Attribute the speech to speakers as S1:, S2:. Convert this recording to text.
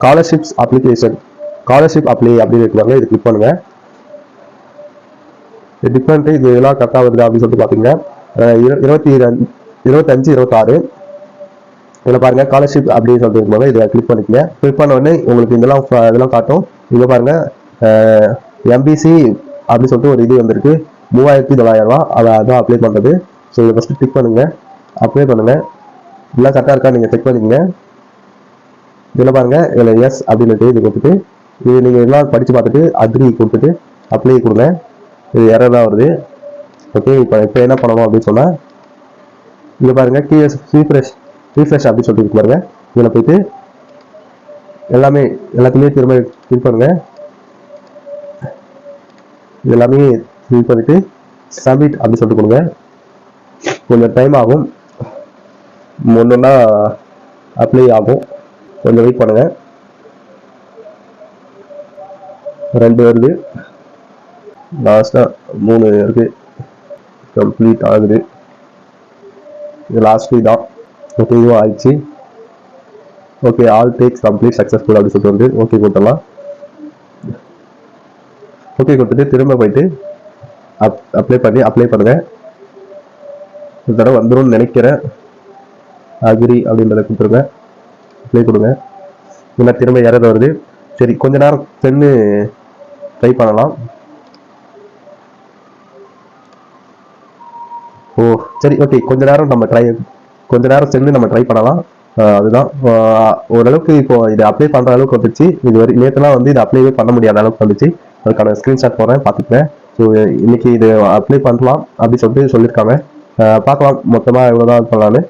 S1: Scholarships application scholarship apply அப்படின்னு இருக்காங்க இது கிளிக் பண்ணுங்க. இது கிளிக் பண்ணிட்டு இது எல்லாம் கரெக்டாக வருது அப்படின்னு சொல்லிட்டு பார்த்தீங்கன்னா இரு- இருபத்தி ரெண்டு இருபத்தஞ்சு இருபத்தாறு. இதில் பாருங்கள் ஸ்காலர்ஷிப் அப்படின்னு சொல்லிட்டு இருக்கும்போது இதை கிளிக் பண்ணிக்கங்க. கிளிக் பண்ண உடனே உங்களுக்கு இதெல்லாம் இதெல்லாம் காட்டும். இங்கே பாருங்கள் எம்பிசி அப்படின்னு சொல்லிட்டு ஒரு இது வந்திருக்கு. மூவாயிரத்தி தொள்ளாயிரம் ரூபா அதை அதான் அப்ளை பண்ணுறது ஸோ இதை ஃபஸ்ட்டு கிளிக் பண்ணுங்கள் அப்ளை பண்ணுங்கள் எல்லாம் கரெக்டாக இருக்கா? நீங்கள் செக் பண்ணிக்கங்க. இதில் பாருங்கள் இதில் எஸ் அப்படின்னு இது கொடுத்துட்டு இது நீங்கள் எல்லாம் படித்து பார்த்துட்டு அக்ரி கொடுத்துட்டு அப்ளை கொடுங்க. இது எரர் தான் வருது. ஓகே இப்போ இப்போ என்ன பண்ணணும் அப்படின்னு சொன்னால் இங்கே பாருங்கள் கீஎஸ் ரீஃப்ரெஷ் ரீஃப்ரெஷ் அப்படின்னு சொல்லிட்டு பாருங்கள் பாருங்க. இதில் போயிட்டு எல்லாமே எல்லாத்தையுமே திரும்ப கிளிக் பண்ணுங்க. இது எல்லாமே கிளிக் பண்ணிட்டு சப்மிட் அப்படின்னு சொல்லிட்டு கொடுங்க. கொஞ்சம் டைம் ஆகும். ஒன்றுன்னா அப்ளை ஆகும். கொஞ்சம் வெயிட் பண்ணுங்க. ரெண்டு வருது. லாஸ்ட்டாக மூணு இருக்கு. கம்ப்ளீட் ஆகுது. இது லாஸ்ட் தான். ஓகே இதுவும் ஆயிடுச்சு. Okay all tasks complete successful அப்படின்னு சொல்லிட்டு வந்து ஓகே கொடுத்துடலாம். ஓகே கொடுத்துட்டு திரும்ப போயிட்டு அப் அப்ளை பண்ணி அப்ளை பண்ணுங்கள் இந்த தடவை வந்துரும்னு நினைக்கிறேன். அக்ரி அப்படின்றத கொடுத்துருங்க. ப்ளே கொடுங்க. இல்லை திரும்ப இறது வருது. சரி கொஞ்ச நேரம் சென்று ட்ரை பண்ணலாம். ஓ சரி ஓகே கொஞ்ச நேரம் நம்ம ட்ரை கொஞ்ச நேரம் சென்று நம்ம ட்ரை பண்ணலாம். அதுதான். ஓரளவுக்கு இப்போ இது அப்ளை பண்ணுற அளவுக்கு வந்துச்சு. இது வரை நேற்றுலாம் வந்து இது அப்ளைவே பண்ண முடியாத அளவுக்கு வந்துச்சு. அதுக்கான ஸ்க்ரீன்ஷாட் போடுறேன் பார்த்துக்கிறேன். ஸோ இன்னைக்கு இது அப்ளை பண்ணலாம் அப்படின்னு சொல்லிட்டு சொல்லியிருக்காங்க. பார்க்கலாம் மொத்தமாக எவ்வளோ தான் பண்ணலான்னு